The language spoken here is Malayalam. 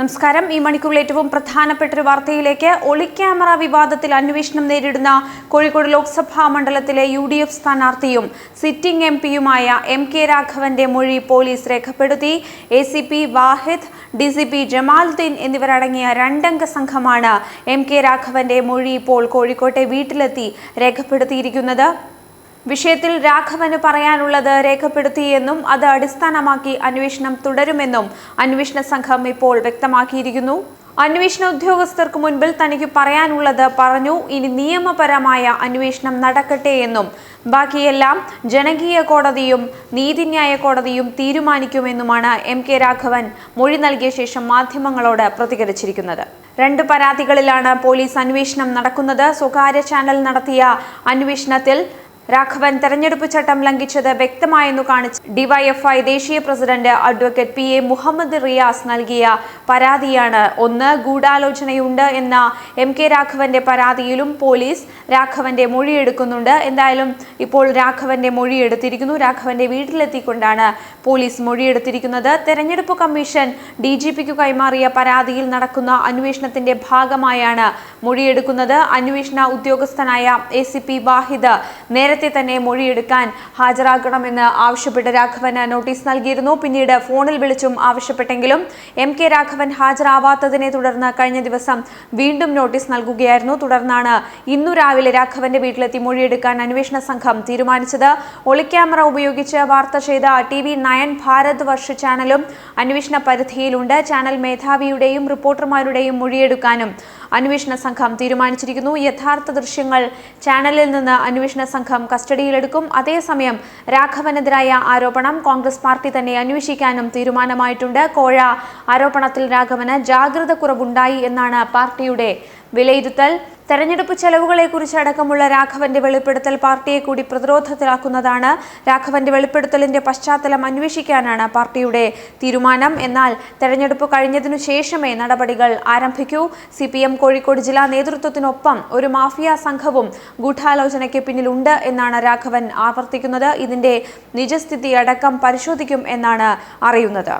നമസ്കാരം. ഈ മണിക്കൂറിൽ ഏറ്റവും പ്രധാനപ്പെട്ട ഒരു വാർത്തയിലേക്ക് ഒളിക്യാമറ വിവാദത്തിൽ അന്വേഷണം നേരിടുന്ന കോഴിക്കോട് ലോക്സഭാ മണ്ഡലത്തിലെ യു ഡി എഫ് സ്ഥാനാർത്ഥിയും സിറ്റിംഗ് എം പിയുമായ എം കെ രാഘവന്റെ മൊഴി പോലീസ് രേഖപ്പെടുത്തി. A C P Wahid D C P Jamaluddin എന്നിവരടങ്ങിയ രണ്ടംഗ സംഘമാണ് എം കെ രാഘവന്റെ മൊഴി ഇപ്പോൾ കോഴിക്കോട്ടെ വീട്ടിലെത്തി രേഖപ്പെടുത്തിയിരിക്കുന്നത്. വിഷയത്തിൽ രാഘവന് പറയാനുള്ളത് രേഖപ്പെടുത്തിയെന്നും അത് അടിസ്ഥാനമാക്കി അന്വേഷണം തുടരുമെന്നും അന്വേഷണ സംഘം ഇപ്പോൾ വ്യക്തമാക്കിയിരിക്കുന്നു. അന്വേഷണ ഉദ്യോഗസ്ഥർക്ക് മുൻപിൽ തനിക്ക് പറയാനുള്ളത് പറഞ്ഞു ഇനി നിയമപരമായ അന്വേഷണം നടക്കട്ടെ എന്നും. ബാക്കിയെല്ലാം ജനകീയ കോടതിയും നീതിന്യായ കോടതിയും തീരുമാനിക്കുമെന്നുമാണ് എം കെ രാഘവൻ മൊഴി നൽകിയ ശേഷം മാധ്യമങ്ങളോട് പ്രതികരിച്ചിരിക്കുന്നത്. രണ്ട് പരാതികളിലാണ് പോലീസ് അന്വേഷണം നടക്കുന്നത്. സ്വകാര്യ ചാനൽ നടത്തിയ അന്വേഷണത്തിൽ രാഘവൻ തെരഞ്ഞെടുപ്പ് ചട്ടം ലംഘിച്ചത് വ്യക്തമായെന്നു കാണിച്ച് ഡിവൈഎഫ്ഐ ദേശീയ president advocate P A Muhammad Riyas നൽകിയ പരാതിയാണ്. ഒന്ന് ഗൂഢാലോചനയുണ്ട് എന്ന എം കെ രാഘവന്റെ പരാതിയിലും പോലീസ് രാഘവന്റെ മൊഴിയെടുക്കുന്നുണ്ട് എന്തായാലും ഇപ്പോൾ രാഘവന്റെ മൊഴിയെടുത്തിരിക്കുന്നു രാഘവന്റെ വീട്ടിലെത്തിക്കൊണ്ടാണ് പോലീസ് മൊഴിയെടുത്തിരിക്കുന്നത് തെരഞ്ഞെടുപ്പ് കമ്മീഷൻ ഡി ജി പിക്ക് കൈമാറിയ പരാതിയിൽ നടക്കുന്ന അന്വേഷണത്തിന്റെ ഭാഗമായാണ് മൊഴിയെടുക്കുന്നത്. അന്വേഷണ ഉദ്യോഗസ്ഥനായ എ സി പി വാഹിദ് നേരത്തെ തന്നെ മൊഴിയെടുക്കാൻ ഹാജരാകണമെന്ന് ആവശ്യപ്പെട്ട് രാഘവന് നോട്ടീസ് നൽകിയിരുന്നു. പിന്നീട് ഫോണിൽ വിളിച്ചും ആവശ്യപ്പെട്ടെങ്കിലും എം കെ രാഘവൻ ഹാജരാവാത്തതിനെ തുടർന്ന് കഴിഞ്ഞ ദിവസം വീണ്ടും നോട്ടീസ് നൽകുകയായിരുന്നു. തുടർന്നാണ് ഇന്നു രാവിലെ രാഘവന്റെ വീട്ടിലെത്തി മൊഴിയെടുക്കാൻ അന്വേഷണ സംഘം തീരുമാനിച്ചത്. ഒളിക്യാമറ ഉപയോഗിച്ച് വാർത്ത ചെയ്ത T V nine Bharat Varsha ചാനലും അന്വേഷണ പരിധിയിലുണ്ട്. ചാനൽ മേധാവിയുടെയും റിപ്പോർട്ടർമാരുടെയും മൊഴിയെടുക്കാനും അന്വേഷണ സംഘം തീരുമാനിച്ചിരിക്കുന്നു. യഥാർത്ഥ ദൃശ്യങ്ങൾ ചാനലിൽ നിന്ന് അന്വേഷണ സംഘം കസ്റ്റഡിയിലെടുക്കും. അതേസമയം രാഘവനെതിരായ ആരോപണം കോൺഗ്രസ് പാർട്ടി തന്നെ അന്വേഷിക്കാനും തീരുമാനമായിട്ടുണ്ട്. കോഴ ആരോപണത്തിൽ രാഘവന് ജാഗ്രത കുറവുണ്ടായി എന്നാണ് പാർട്ടിയുടെ വിലയിരുത്തൽ. തെരഞ്ഞെടുപ്പ് ചെലവുകളെക്കുറിച്ച് അടക്കമുള്ള രാഘവന്റെ വെളിപ്പെടുത്തൽ പാർട്ടിയെ കൂടി പ്രതിരോധത്തിലാക്കുന്നതാണ്. രാഘവന്റെ വെളിപ്പെടുത്തലിന്റെ പശ്ചാത്തലം അന്വേഷിക്കാനാണ് പാർട്ടിയുടെ തീരുമാനം. എന്നാൽ തെരഞ്ഞെടുപ്പ് കഴിഞ്ഞതിനു ശേഷമേ നടപടികൾ ആരംഭിക്കൂ. സി കോഴിക്കോട് ജില്ലാ നേതൃത്വത്തിനൊപ്പം ഒരു മാഫിയ സംഘവും ഗൂഢാലോചനയ്ക്ക് പിന്നിലുണ്ട് എന്നാണ് രാഘവൻ ആവർത്തിക്കുന്നത്. ഇതിന്റെ നിജസ്ഥിതി അടക്കം പരിശോധിക്കും എന്നാണ് അറിയുന്നത്.